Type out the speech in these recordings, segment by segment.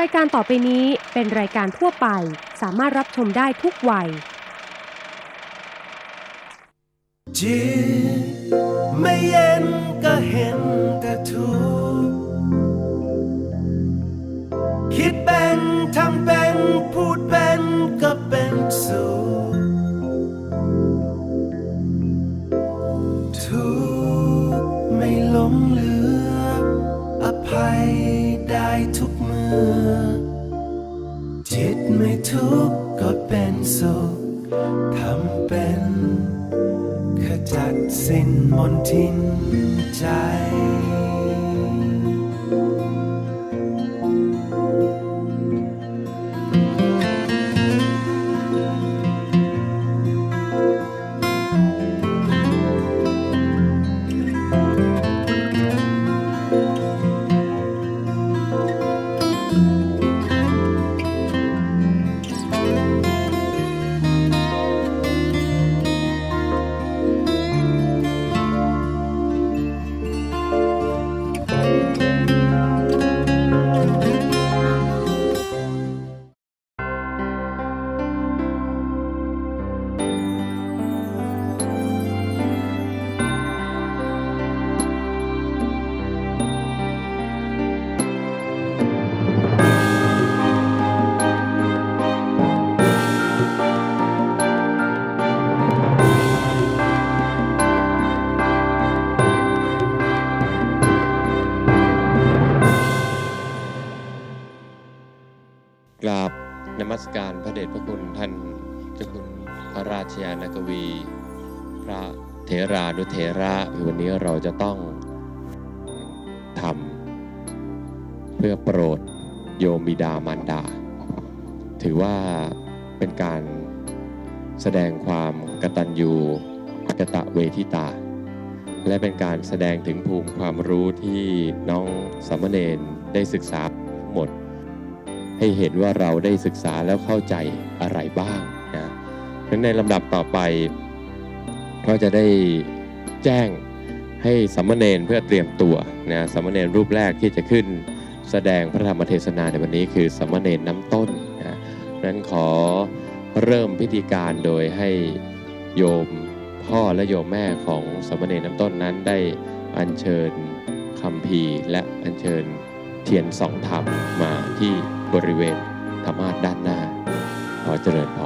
รายการต่อไปนี้เป็นรายการทั่วไป สามารถรับชมได้ทุกวัย จิตไม่เย็นก็เห็นแต่ทุกข์คิดเป็นทำเป็นพูดเป็นก็เป็นสุข ทุกข์ก็เป็นสุขทำเป็นขจัดสิ้นมนทินใจ ทิตา และเป็นการแสดงถึงภูมิความรู้ที่น้องสามเณรได้ศึกษาทั้งหมด ให้เห็นว่าเราได้ศึกษาแล้วเข้าใจอะไรบ้างนะเพราะฉะนั้นในลำดับต่อไป ก็จะได้แจ้งให้สัมมเนรเพื่อเตรียมตัวนะสัมมเนรรูปแรกที่จะขึ้นแสดงพระธรรมเทศนาในวันนี้คือสัมมเนรน้ำต้นนะนั้นขอเริ่มพิธีการโดยให้โยม พ่อและโยมแม่ของสมณีนรน้ำต้นนั้นได้อัญเชิญคำพีและอัญเชิญเทียนสองธรรมมาที่บริเวณธรรมาสด้านหน้าขอเจริญพร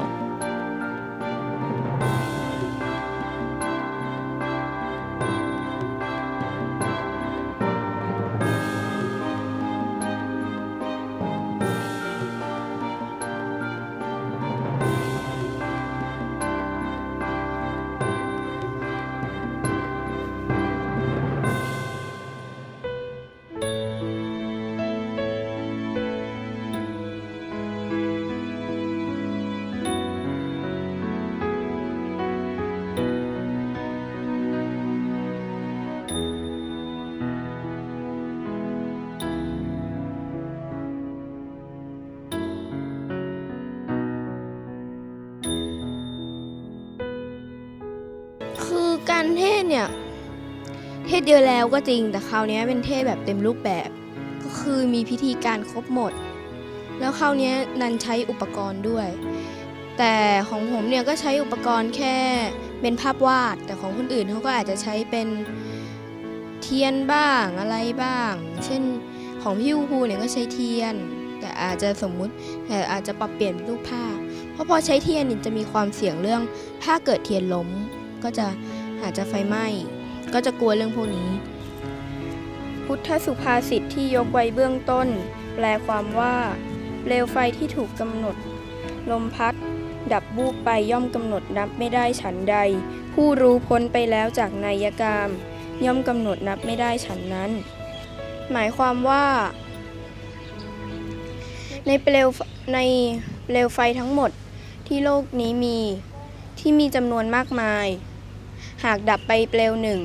เทศเนี่ย เทศเดียวแล้วก็จริงแต่คราวนี้เป็นเทศแบบเต็มรูปแบบ ก็คือมีพิธีการครบหมด แล้วคราวนี้นันใช้อุปกรณ์ด้วย แต่ของผมเนี่ยก็ใช้อุปกรณ์แค่เป็นภาพวาด แต่ของคนอื่นเขาก็อาจจะใช้เป็นเทียนบ้างอะไรบ้าง เช่นของพี่อูภูเนี่ยก็ใช้เทียน แต่อาจจะสมมุติแต่อาจจะปรับเปลี่ยนเป็นรูปภาพ เพราะพอใช้เทียนนี่จะมีความเสี่ยงเรื่อง ถ้าเกิดเทียนล้มก็จะ อาจจะไฟไหม้ ก็จะกลัวเรื่องพวกนี้ พุทธสุภาษิตที่ยกไว้เบื้องต้น แปลความว่าเปลวไฟที่ถูกกำหนด ลมพัด ดับบูบไปย่อมกำหนดนับไม่ได้ฉันใด ผู้รู้พ้นไปแล้วจากนายกรรมย่อมกำหนดนับไม่ได้ฉันนั้น หมายความว่า ในเปลวในเปลวไฟทั้งหมดที่โลกนี้มีที่มีจำนวนมากมาย หากดับไปเปลวหนึ่ง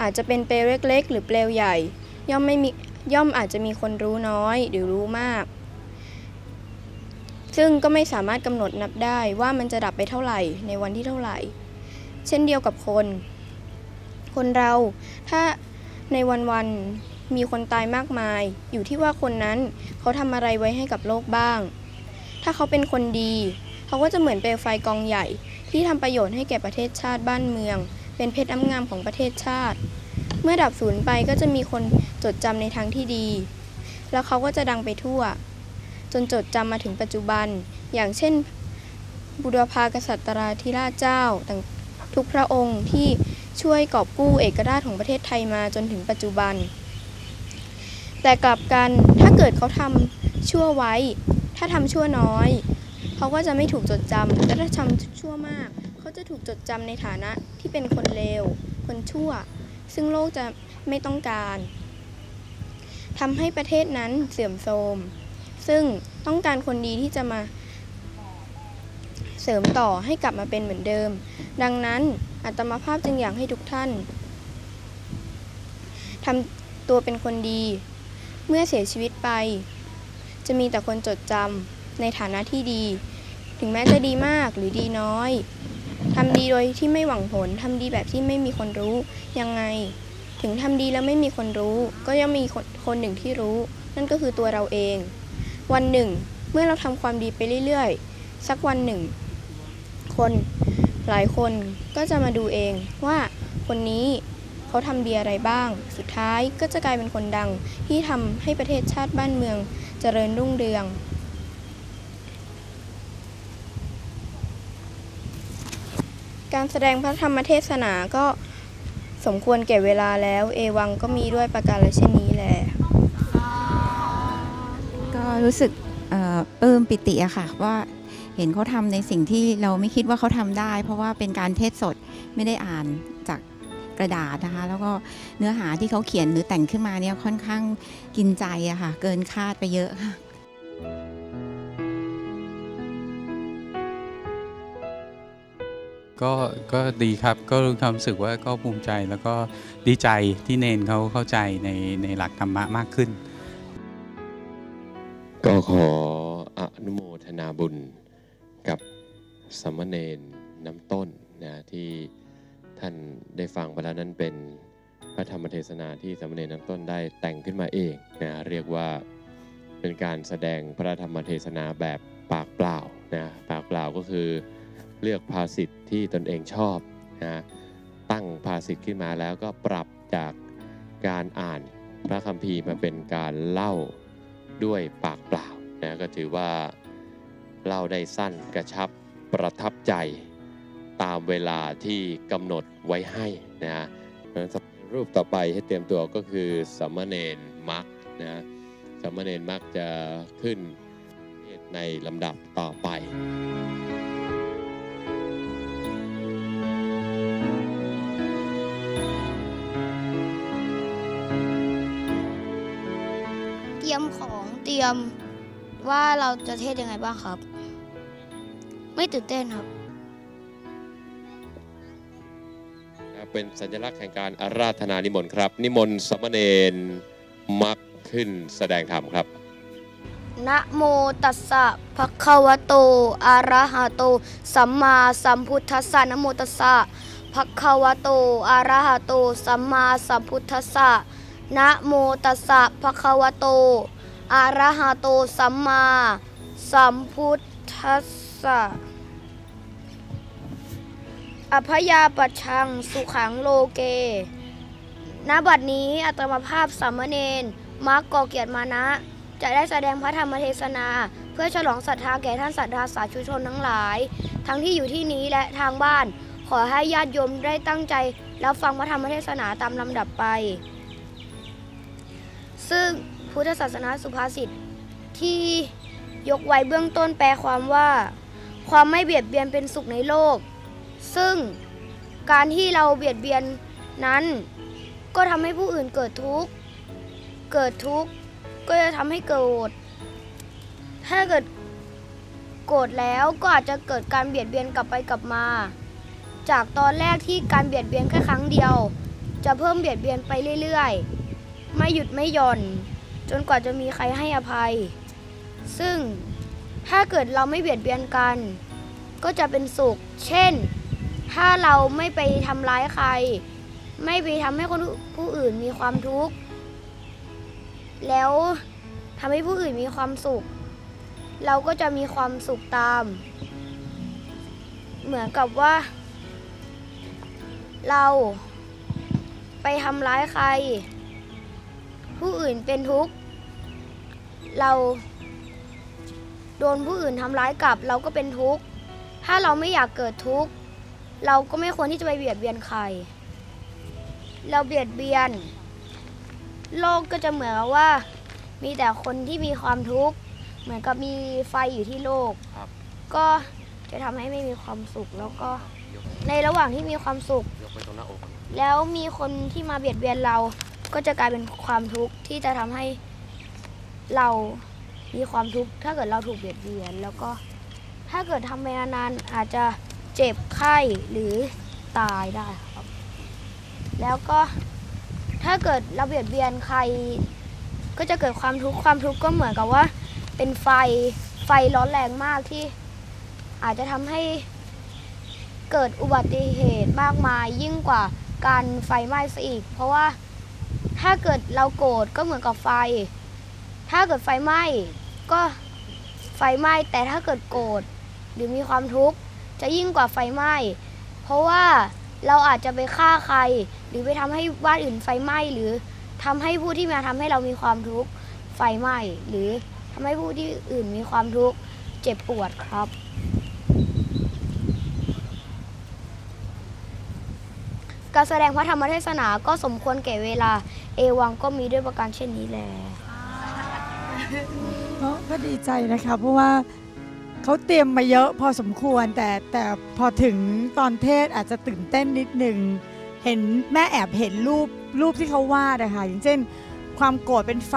อาจจะเป็นเปลวเล็กๆ หรือเปลวใหญ่ ย่อมไม่มีย่อมอาจจะมีคนรู้น้อยหรือรู้มาก ซึ่งก็ไม่สามารถกำหนดนับได้ว่ามันจะดับไปเท่าไหร่ในวันที่เท่าไหร่ เช่นเดียวกับคน คนเราถ้าในวันวันมีคนตายมากมาย อยู่ที่ว่าคนนั้นเขาทำอะไรไว้ให้กับโลกบ้าง ถ้าเขาเป็นคนดี เขาก็จะเหมือนเปลวไฟกองใหญ่ ที่ทำประโยชน์ให้แก่ประเทศชาติบ้านเมือง เป็นเพชรน้ำงามของประเทศชาติ เมื่อดับสูญไปก็จะมีคนจดจำในทางที่ดี แล้วเขาก็จะดังไปทั่ว จนจดจำมาถึงปัจจุบัน อย่างเช่น บุรพากษัตราธิราชเจ้าต่างทุกพระองค์ที่ช่วยกอบกู้เอกราชของประเทศไทยมาจนถึงปัจจุบัน แต่กลับกันถ้าเกิดเขาทำชั่วไว้ ถ้าทำชั่วน้อย เขาก็จะไม่ถูกจดจำแต่ถ้าทำชั่วมาก จะถูกจดจำในฐานะที่เป็นคนเลว คนชั่ว ซึ่งโลกจะไม่ต้องการทำให้ประเทศนั้นเสื่อมโทรม ซึ่งต้องการคนดีที่จะมาเสริมต่อให้กลับมาเป็นเหมือนเดิม ดังนั้นอาตมาภาพจึงอยากให้ทุกท่านทำตัวเป็นคนดี เมื่อเสียชีวิตไป จะมีแต่คนจดจำในฐานะที่ดี ถึงแม้จะดีมากหรือดีน้อย ทำดีโดยที่ไม่หวังผลทำดีแบบที่ไม่มีคนรู้ ยังไง ถึงทำดีแล้วไม่มีคนรู้ ก็ยังมีคนคนหนึ่งที่รู้ นั่นก็คือตัวเราเอง วันหนึ่ง เมื่อเราทำความดีไปเรื่อยๆ สักวันหนึ่ง คนหลายคนก็จะมาดูเองว่าคนนี้เขาทำดีอะไรบ้าง สุดท้ายก็จะกลายเป็นคนดังที่ทำให้ประเทศชาติบ้านเมืองเจริญรุ่งเรือง การแสดงพระธรรมเทศนาก็สมควรแก่เวลาแล้ว เอวังก็มีด้วยประการเช่นนี้แหละก็รู้สึกเอ่อปลื้มปิติอะค่ะว่าเห็นเขาทำในสิ่งที่เราไม่คิดว่าเขาทำได้ เพราะว่าเป็นการเทศสดไม่ได้อ่านจากกระดาษนะคะ แล้วก็เนื้อหาที่เขาเขียนหรือแต่งขึ้นมาเนี่ยค่อนข้างกินใจอะค่ะ เกินคาดไปเยอะค่ะ ก็ก็ดีครับก็รู้ความรู้สึกว่าก็ภูมิใจแล้วก็ดีใจที่เนนเขาเข้าใจในในหลักธรรมะมากขึ้น ก็ขออนุโมทนาบุญกับสามเณรน้ำต้นนะที่ท่านได้ฟังไปแล้วนั้นเป็นพระธรรมเทศนาที่สามเณรน้ำต้นได้แต่งขึ้นมาเองนะเรียกว่าเป็นการแสดงพระธรรมเทศนาแบบปากเปล่านะปากเปล่าก็คือ เลือกภาษิตที่ตนเองชอบนะตั้งภาษิตขึ้นมาแล้วก็ปรับจากการอ่านพระคัมภีร์มาเป็นการเล่าด้วยปากเปล่านะก็ถือว่าเล่าได้สั้นกระชับประทับใจ ตามเวลาที่กำหนดไว้ให้นะฮะรูปต่อไปให้เตรียมตัวก็คือสามเณรมักนะสามเณรมักจะขึ้นในลำดับต่อไป รียมว่าเราจะเทศยังไงบ้างครับ ไม่ตื่นเต้นครับนะเป็นสัญลักษณ์แห่งการอาราธนานิมนต์ครับ นิมนต์สามเณรมักขึ้นแสดงธรรมครับนะโมตัสสะภะคะวะโตอะระหะโต สัมมาสัมพุทธัสสะนะโมตัสสะภะคะวะโตอะระหะโต สัมมาสัมพุทธัสสะนะโมตัสสะภะคะวะโต อะระหะโตสัมมาสัมพุทธัสสะอภยาปัชังสุขังโลเก ณ บัดนี้อัตมภาพสามเณรมักกอเกียรติมานะ จะได้แสดงพระธรรมเทศนา เพื่อฉลองศรัทธาแก่ท่านศรัทธาสาธุชนทั้งหลาย ทั้งที่อยู่ที่นี้และทางบ้าน ขอให้ญาติโยมได้ตั้งใจรับฟังพระธรรมเทศนาตามลำดับไป ซึ่ง พุทธศาสนาสุภาษิตที่ยกไว้เบื้องต้นแปลความว่า ความไม่เบียดเบียนเป็นสุขในโลก ซึ่งการที่เราเบียดเบียนนั้น ก็ทำให้ผู้อื่นเกิดทุกข์เกิดทุกข์ก็จะทำให้โกรธถ้าเกิดโกรธแล้วก็อาจจะเกิดการเบียดเบียนกลับไปกลับมา จากตอนแรกที่การเบียดเบียนแค่ครั้งเดียว จะเพิ่มเบียดเบียนไปเรื่อยๆ ไม่หยุดไม่หย่อน จนกว่าจะมีใครให้อภัย ซึ่งถ้าเกิดเราไม่เบียดเบียนกัน ก็จะเป็นสุข เช่น ถ้าเราไม่ไปทำร้ายใคร ไม่ไปทำให้คนผู้อื่นมีความทุกข์ แล้วทำให้ผู้อื่นมีความสุข เราก็จะมีความสุขตาม เหมือนกับว่า เราไปทำร้ายใคร ผู้อื่นเป็นทุกข์ เราโดนผู้อื่นทำร้ายกลับ เราก็เป็นทุกข์ ถ้าเราไม่อยากเกิดทุกข์ เราก็ไม่ควรที่จะไปเบียดเบียนใคร เราเบียดเบียน โลกก็จะเหมือนกับว่า มีแต่คนที่มีความทุกข์ เหมือนกับมีไฟอยู่ที่โลกครับก็จะทำให้ไม่มีความสุขแล้วก็ในระหว่างที่มีความสุขยกไปตรงหน้าอกแล้วมีคนที่มาเบียดเบียนเรา ก็จะกลายเป็นความทุกข์ที่จะทำให้เรามีความทุกข์ถ้าเกิดเราถูกเบียดเบียน แล้วก็ถ้าเกิดทำไปนานๆอาจจะเจ็บไข้หรือตายได้ครับ แล้วก็ถ้าเกิดเราเบียดเบียนใคร ก็จะเกิดความทุกข์ความทุกข์ก็เหมือนกับว่า เป็นไฟไฟร้อนแรงมากที่อาจจะทำให้เกิดอุบัติเหตุมากมายยิ่งกว่าการไฟไหม้ซะอีก เพราะว่า ถ้าเกิดเราโกรธก็เหมือนกับไฟ ถ้าเกิดไฟไหม้ก็ไฟไหม้ แต่ถ้าเกิดโกรธหรือมีความทุกข์จะยิ่งกว่าไฟไหม้ เพราะว่าเราอาจจะไปฆ่าใคร หรือไปทำให้บ้านอื่นไฟไหม้หรือทำให้ผู้ที่มาทำให้เรามีความทุกข์ไฟไหม้หรือทำให้ผู้ที่อื่นมีความทุกข์เจ็บปวดครับ การแสดงพระธรรมเทศนาก็สมควรแก่เวลา เอวังก็มีด้วยประการเช่นนี้แลก็ก็ดีใจนะคะเพราะว่าเขาเตรียมมาเยอะพอสมควรแต่แต่พอถึงตอนเทศอาจจะตื่นเต้นนิดหนึ่งเห็นแม่แอบเห็นรูปรูปที่เขาวาดอะคะอย่างเช่น ความโกรธเป็นไฟ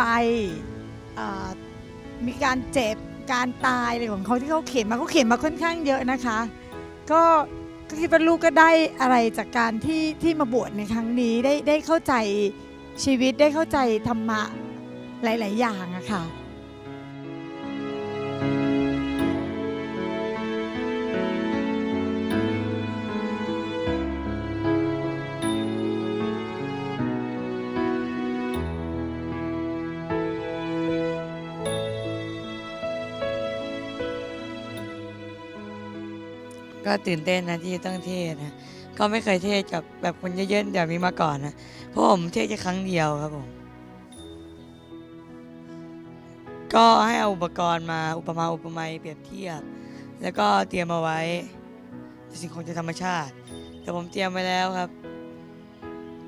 มีการเจ็บการตายอะไรของเขาที่เขาเขียนมาเขาเขียนมาค่อนข้างเยอะนะคะ ก็ ก็คิดว่าลูกก็ได้อะไรจากการที่ที่มาบวชในครั้งนี้ได้ได้เข้าใจชีวิตได้เข้าใจธรรมะหลาย ๆ อย่างอะค่ะ ก็ตื่นเต้นนะที่ต้องเทศนะก็ไม่เคยเทศกับแบบคนเยอะๆแบบนี้มาก่อนนะเพราะผมเทศแค่ครั้งเดียวครับผมก็ให้เอาอุปกรณ์มาอุปมาอุปไมยเปรียบเทียบ แล้วก็เตรียมเอาไว้สิ่งของจากธรรมชาติ แต่ผมเตรียมไว้แล้วครับ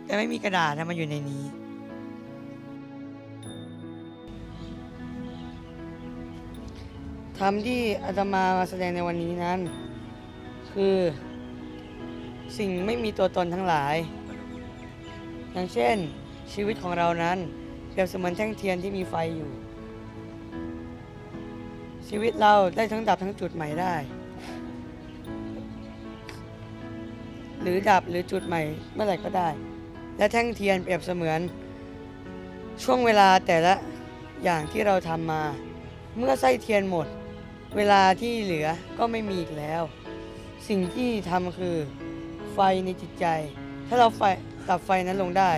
แต่ไม่มีกระดาษนะมันอยู่ในนี้ธรรมที่อาตมามาแสดงในวันนี้นั้น คือ สิ่งไม่มีตัวตนทั้งหลาย อย่างเช่น ชีวิตของเรานั้นเปรียบเสมือนแท่งเทียนที่มีไฟอยู่ ชีวิตเราได้ทั้งดับทั้งจุดใหม่ได้ หรือดับหรือจุดใหม่เมื่อไหร่ก็ได้ และแท่งเทียนเปรียบเสมือน ช่วงเวลาแต่ละอย่างที่เราทำมา เมื่อไส้เทียนหมด เวลาที่เหลือก็ไม่มีอีกแล้ว สิ่งที่ทำคือ ไฟในจิตใจ ถ้าเราไฟดับไฟนั้นลงได้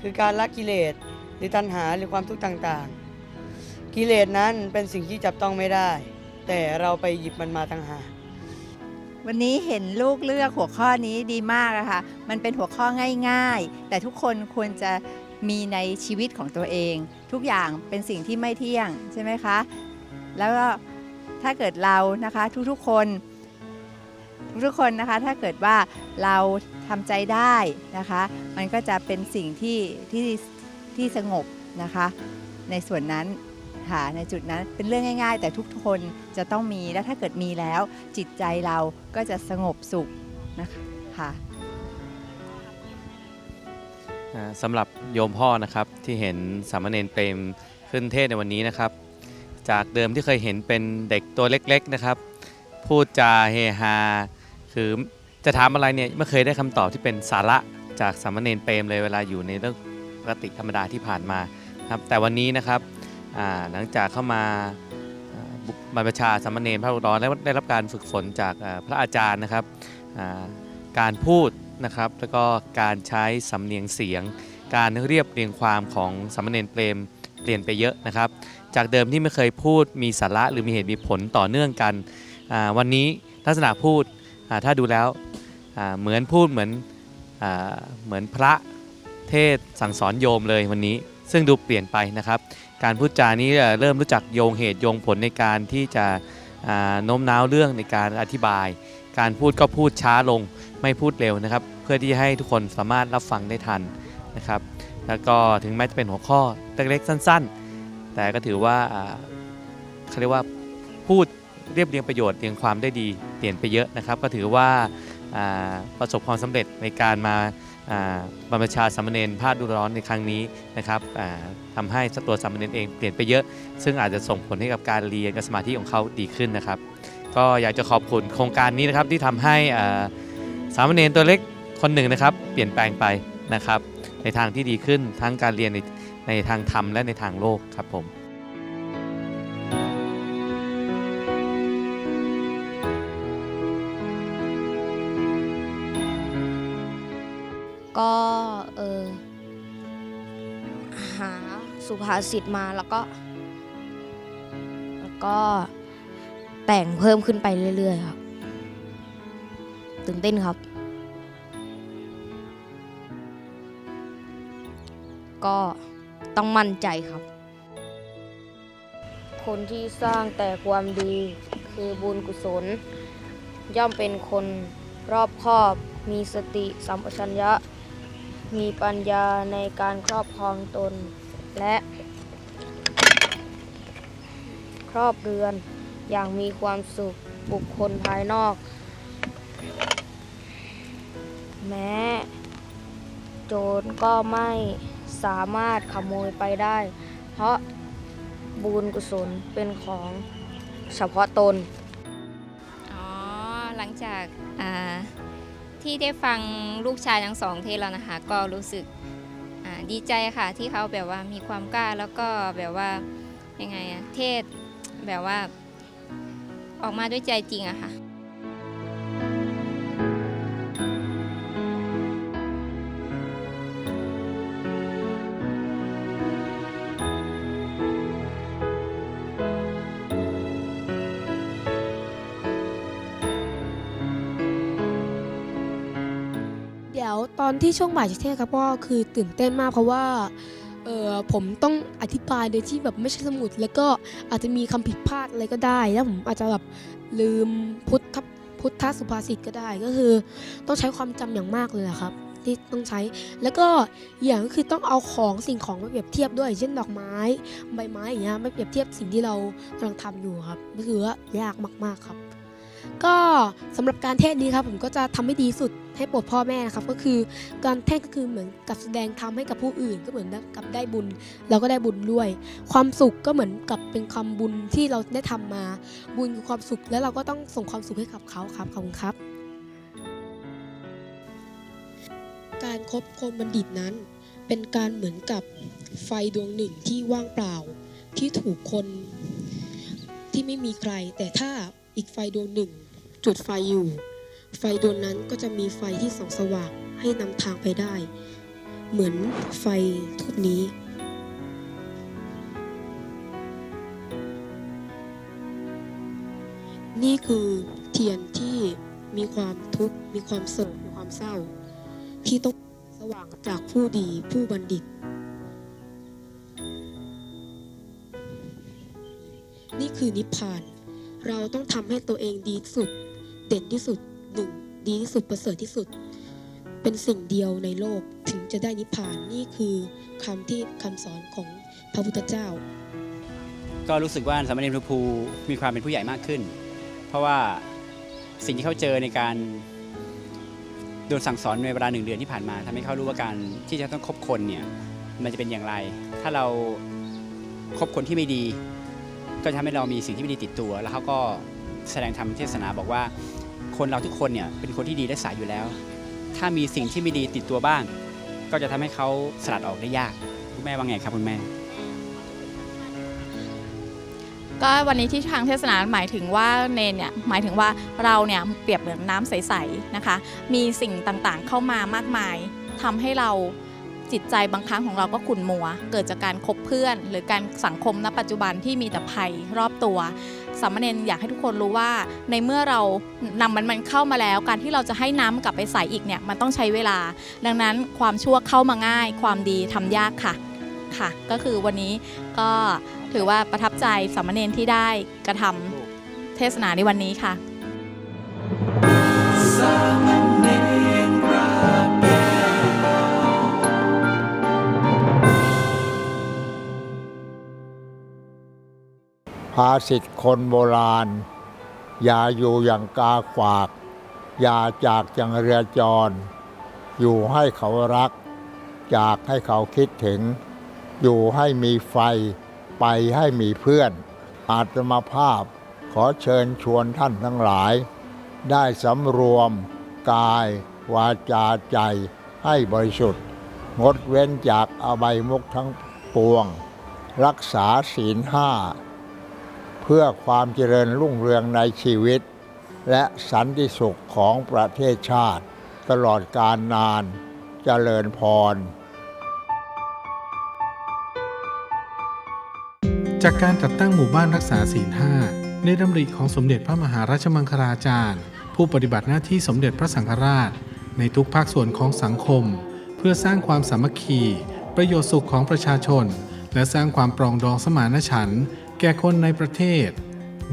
คือการละกิเลสหรือตัณหาหรือความทุกข์ต่างๆ กิเลสนั้นเป็นสิ่งที่จับต้องไม่ได้ แต่เราไปหยิบมันมาต่างหากวันนี้เห็นลูกเลือกหัวข้อนี้ดีมากอะค่ะมันเป็นหัวข้อง่าย ๆ แต่ทุกคนควรจะมีในชีวิตของตัวเอง ทุกอย่างเป็นสิ่งที่ไม่เที่ยงใช่ไหมคะ แล้วก็ถ้าเกิดเรานะคะทุกๆคน ทุกคนนะคะถ้าเกิดว่าเราทำใจได้นะคะ มันก็จะเป็นสิ่งที่ที่ที่สงบนะคะ ในส่วนนั้นค่ะในจุดนั้นเป็นเรื่องง่าย ๆ แต่ทุกคนจะต้องมีและถ้าเกิดมีแล้ว จิตใจเราก็จะสงบสุขนะคะค่ะสำหรับโยมพ่อนะครับที่เห็นสามเณรเปรมขึ้นเทศในวันนี้นะครับ จากเดิมที่เคยเห็นเป็นเด็กตัวเล็กๆนะครับ พูดจาเฮฮาคือจะถามอะไรเนี่ยไม่เคยได้คำตอบที่เป็นสาระจากสามเณรเปรมเลยเวลาอยู่ในเรื่องปกติธรรมดาที่ผ่านมาครับแต่วันนี้นะครับอ่าหลังจากเข้ามาอ่าบุบรรพชาสามเณรพระอุดรและได้รับการฝึกฝนจากอ่าพระอาจารย์นะครับอ่าการพูดนะครับแล้วก็การใช้สำเนียงเสียง การเรียบเรียงความของสามเณรเปรมเปลี่ยนไปเยอะนะครับ จากเดิมที่ไม่เคยพูดมีสาระหรือมีเหตุมีผลต่อเนื่องกัน วันนี้ลักษณะพูดถ้าดูแล้วเหมือนพูดเหมือนอเหมือนพระเทศสั่งสอนโยมเลยวันนี้ ซึ่งดูเปลี่ยนไปนะครับ การพูดจานี้เริ่มรู้จักโยงเหตุโยงผลในการที่จะโน้มน้าวเรื่องในการอธิบาย การพูดก็พูดช้าลงไม่พูดเร็วนะครับ เพื่อที่ให้ทุกคนสามารถรับฟังได้ทันนะครับ แล้วก็ถึงแม้จะเป็นหัวข้อเล็กๆสั้น ๆ แต่ก็ถือว่าเขาเรียกว่าพูด เรียบเรียงประโยชน์เรียงความได้ดีเปลี่ยนไปเยอะนะครับ ก็ถือว่าประสบความสำเร็จในการมาบรรพชาสามเณรพาดดูร้อนในครั้งนี้นะครับอ่าทำให้ตัวสามเณรเองเปลี่ยนไปเยอะ ซึ่งอาจจะส่งผลให้กับการเรียนกับสมาธิของเขาดีขึ้นนะครับ ก็อยากจะขอบคุณโครงการนี้นะครับที่ทำให้สามเณรตัวเล็กคนหนึ่งนะครับ เปลี่ยนแปลงไปนะครับ ในทางที่ดีขึ้นทั้งการเรียนในในทางธรรมและในทางโลกครับผม ก็เออหาสุภาษิตมาแล้วก็ แล้วก็แต่งเพิ่มขึ้นไปเรื่อยๆครับ ตื่นเต้นครับ ก็ต้องมั่นใจครับ คนที่สร้างแต่ความดีคือบุญกุศล ย่อมเป็นคนรอบคอบมีสติสัมปชัญญะ มีปัญญาในการครอบครองตน และครอบเรือนอย่างมีความสุขบุคคลภายนอก แม้ โจรก็ไม่สามารถขโมยไปได้ เพราะบุญกุศลเป็นของเฉพาะตน อ๋อ หลังจากอ่า ที่ได้ฟังลูกชายทั้งสองเทศแล้วนะคะ ก็รู้สึกดีใจค่ะที่เขาแบบว่ามีความกล้าแล้วก็แบบว่ายังไงอะเทศแบบว่า ออกมาด้วยใจจริงอะค่ะ อนที่ช่วงบ่ายจะเทศครับก็คือตื่นเต้นมากเพราะว่าเออผมต้องอธิบายโดยที่แบบไม่ใช่สมุด แล้วก็อาจจะมีคำผิดพลาดอะไรก็ได้ แล้วผมอาจจะแบบลืมพุทธพุทธสุภาษิตก็ได้ก็คือ ต้องใช้ความจำอย่างมากเลยครับ ที่ต้องใช้แล้วก็อีกอย่างก็คือต้องเอาของสิ่งของมาเปรียบเทียบด้วย เช่นดอกไม้ใบไม้อย่างเงี้ยมาเปรียบเทียบสิ่งที่เรากำลังทำอยู่ครับก็คือว่ายากมาก ๆครับ ก็สำหรับการเทศนี้ครับผมก็จะทำให้ดีสุดให้โปรดพ่อแม่นะครับ ก็คือการเทศก็คือเหมือนกับแสดงธรรมให้กับผู้อื่น ก็เหมือนกับได้บุญเราก็ได้บุญด้วย ความสุขก็เหมือนกับเป็นความบุญที่เราได้ทำมา บุญคือความสุขแล้วเราก็ต้องส่งความสุขให้กับเขาครับขอบคุณครับ การคบคนบัณฑิตนั้น เป็นการเหมือนกับไฟดวงหนึ่งที่ว่างเปล่าที่ถูกคนที่ไม่มีใครแต่ถ้า อีกไฟดวงหนึ่ง จุดไฟอยู่ ไฟดวงนั้นก็จะมีไฟที่ส่องสว่างให้นำทางไปได้ เหมือนไฟทุกนี้นี่คือเทียนที่มีความทุกข์ มีความโศก มีความเศร้า ที่ต้องสว่างจากผู้ดีผู้บัณฑิต นี่คือนิพพาน เราต้องทำให้ตัวเองดีที่สุด เด่นที่สุดหนึ่งดีที่สุดประเสริฐที่สุด เป็นสิ่งเดียวในโลกถึงจะได้นิพพานนี่คือคำที่คำสอนของพระพุทธเจ้า ก็รู้สึกว่าสามเณรภูมีความเป็นผู้ใหญ่มากขึ้น เพราะว่าสิ่งที่เขาเจอในการโดนสั่งสอนในเวลาหนึ่งเดือนที่ผ่านมาทำให้เขารู้ว่าการที่จะต้องคบคนเนี่ยมันจะเป็นอย่างไร ถ้าเราคบคนที่ไม่ดี ก็ทำให้เรามีสิ่งที่ไม่ดีติดตัว แล้วเขาก็แสดงธรรมเทศนาบอกว่า คนเราทุกคนเนี่ยเป็นคนที่ดีและสายอยู่แล้ว ถ้ามีสิ่งที่ไม่ดีติดตัวบ้าง ก็จะทำให้เขาสลัดออกได้ยากคุณแม่ว่าไงครับคุณแม่ ก็วันนี้ที่ทางเทศนาหมายถึงว่าเนนเนี่ยหมายถึงว่าเราเนี่ยเปรียบเหมือนน้ำใสๆนะคะ มีสิ่งต่างๆเข้ามามากมายทำให้เรา จิตใจบางครั้งของเราก็ขุ่นมัว เกิดจากการคบเพื่อน หรือการสังคมณปัจจุบันที่มีแต่ภัยรอบตัวสามเณรอยากให้ทุกคนรู้ว่า ในเมื่อเรานำมันมันเข้ามาแล้ว การที่เราจะให้น้ำกลับไปใส่อีกเนี่ยมันต้องใช้เวลา ดังนั้นความชั่วเข้ามาง่าย ความดีทำยากค่ะค่ะ ก็คือวันนี้ก็ถือว่าประทับใจสามเณรที่ได้กระทำเทศนาในวันนี้ค่ะ ภาษิตคนโบราณ อย่าอยู่อย่างกาขวาก อย่าจากจังเรือจร อยู่ให้เขารัก จากให้เขาคิดถึง อยู่ให้มีไฟ ไปให้มีเพื่อน อาตมาภาพขอเชิญชวนท่านทั้งหลาย ได้สำรวม กาย วาจาใจให้บริสุทธิ์ งดเว้นจากอบายมุขทั้งปวง รักษาศีลห้า เพื่อความเจริญรุ่งเรืองในชีวิต และสันติสุขของประเทศชาติ ตลอดการนานเจริญพร จากการจัดตั้งหมู่บ้านรักษาศีลห้าในดำริของสมเด็จพระมหาราชมังคลาจารย์ ผู้ปฏิบัติหน้าที่สมเด็จพระสังฆราช ในทุกภาคส่วนของสังคม เพื่อสร้างความสามัคคี ประโยชน์สุขของประชาชน และสร้างความปรองดองสมานฉันท์ ก่คนในประเทศ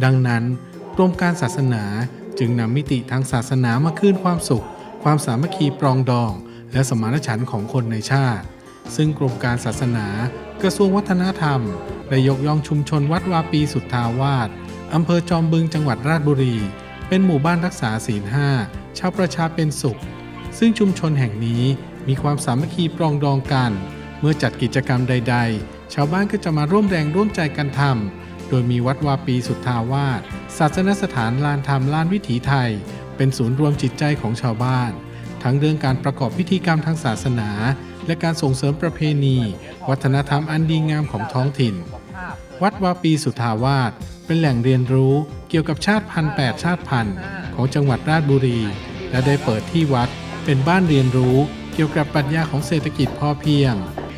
ดังนั้นกรมการศาสนาจึงนำมิติทางศาสนามาคืนความสุข ความสามัคคีปรองดอง และสมานฉันท์ของคนในชาติ ซึ่งกรมการศาสนากระทรวงวัฒนธรรมได้ยกย่องชุมชนวัดวาปีสุทธาวาสอำเภอจอมบึงจังหวัดราชบุรี เป็นหมู่บ้านรักษาศีลห้าชาวประชาเป็นสุข ซึ่งชุมชนแห่งนี้มีความสามัคคีปรองดองกัน เมื่อจัดกิจกรรมใด ๆ ชาวบ้านก็จะมาร่วมแรงร่วมใจกันทำ โดยมีวัดวาปีสุทธาวาสศาสนสถานลานธรรมลานวิถีไทย เป็นศูนย์รวมจิตใจของชาวบ้าน ทั้งเรื่องการประกอบพิธีกรรมทางศาสนา และการส่งเสริมประเพณี วัฒนธรรมอันดีงามของท้องถิ่น วัดวาปีสุทธาวาสเป็นแหล่งเรียนรู้เกี่ยวกับชาติพันธุ์แปดชาติพันธุ์ของจังหวัดราชบุรี และได้เปิดที่วัดเป็นบ้านเรียนรู้เกี่ยวกับปรัชญาของเศรษฐกิจพอเพียง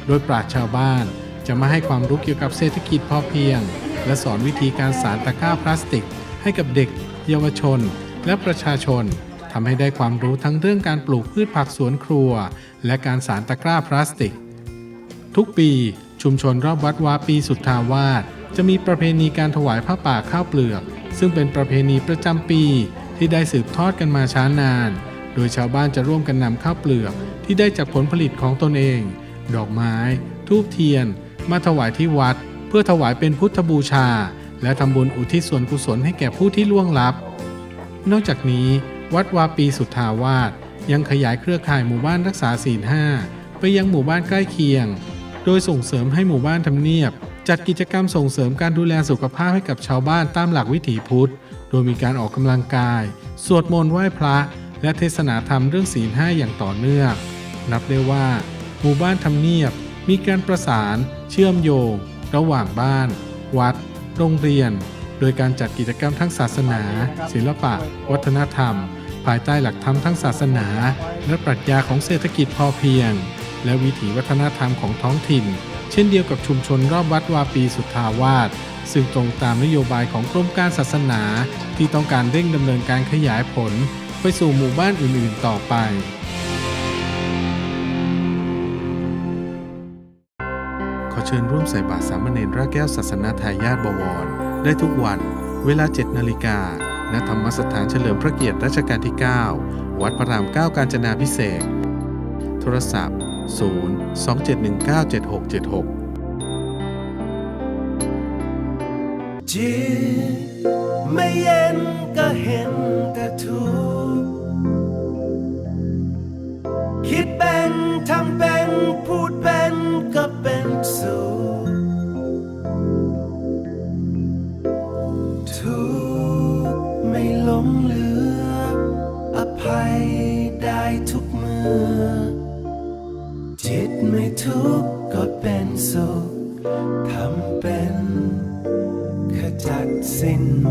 โดยปราชญ์ชาวบ้านจะมาให้ความรู้เกี่ยวกับเศรษฐกิจพอเพียง และสอนวิธีการสารตะกร้าพลาสติก ให้กับเด็ก เยาวชน และประชาชนทำให้ได้ความรู้ทั้งเรื่องการปลูกพืชผักสวนครัว และการสารตะกร้าพลาสติก ทุกปีชุมชนรอบวัดวาปีสุทธาวาสจะมีประเพณีการถวายผ้าป่าข้าวเปลือก ซึ่งเป็นประเพณีประจำปีที่ได้สืบทอดกันมาช้านาน โดยชาวบ้านจะร่วมกันนำข้าวเปลือก ที่ได้จากผลผลิตของตนเอง ดอกไม้ ทูบเทียน มาถวายที่วัด พื่อถวายเป็นพุทธบูชา และทำบุญอุทิศส่วนกุศลให้แก่ผู้ที่ล่วงลับ นอกจากนี้ วัดวาปีสุทธาวาสยังขยายเครือข่ายหมู่บ้านรักษาศีลห้าไปยังหมู่บ้านใกล้เคียง โดยส่งเสริมให้หมู่บ้านทำเนียบ จัดกิจกรรมส่งเสริมการดูแลสุขภาพให้กับชาวบ้านตามหลักวิถีพุทธ โดยมีการออกกำลังกาย สวดมนต์ไหว้พระ และเทศนาธรรมเรื่องศีลห้าอย่างต่อเนื่อง นับได้ว่า หมู่บ้านทำเนียบมีการประสาน เชื่อมโยง ระหว่างบ้าน วัด โรงเรียน โดยการจัดกิจกรรมทั้งศาสนา ศิลปะ วัฒนธรรม ภายใต้หลักธรรมทั้งศาสนา และปรัชญาของเศรษฐกิจพอเพียง และวิถีวัฒนธรรมของท้องถิ่น เช่นเดียวกับชุมชนรอบวัดวาปีสุทธาวาสซึ่งตรงตามนโยบายของกรมการศาสนา ที่ต้องการเร่งดำเนินการขยายผล ไปสู่หมู่บ้านอื่นๆต่อไป ชิญร่วมใส่บาตรสามเณรรากแก้วศาสนาทายาทบวร ได้ทุกวัน เวลา 7 นาฬิกา ณ ธรรมสถานเฉลิมพระเกียรติรัชกาลที่ 9 วัดพระราม 9 กาญจนาพิเศษ โทรศัพท์ 0 2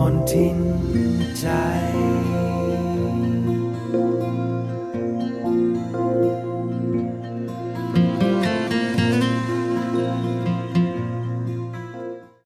มนทินใจ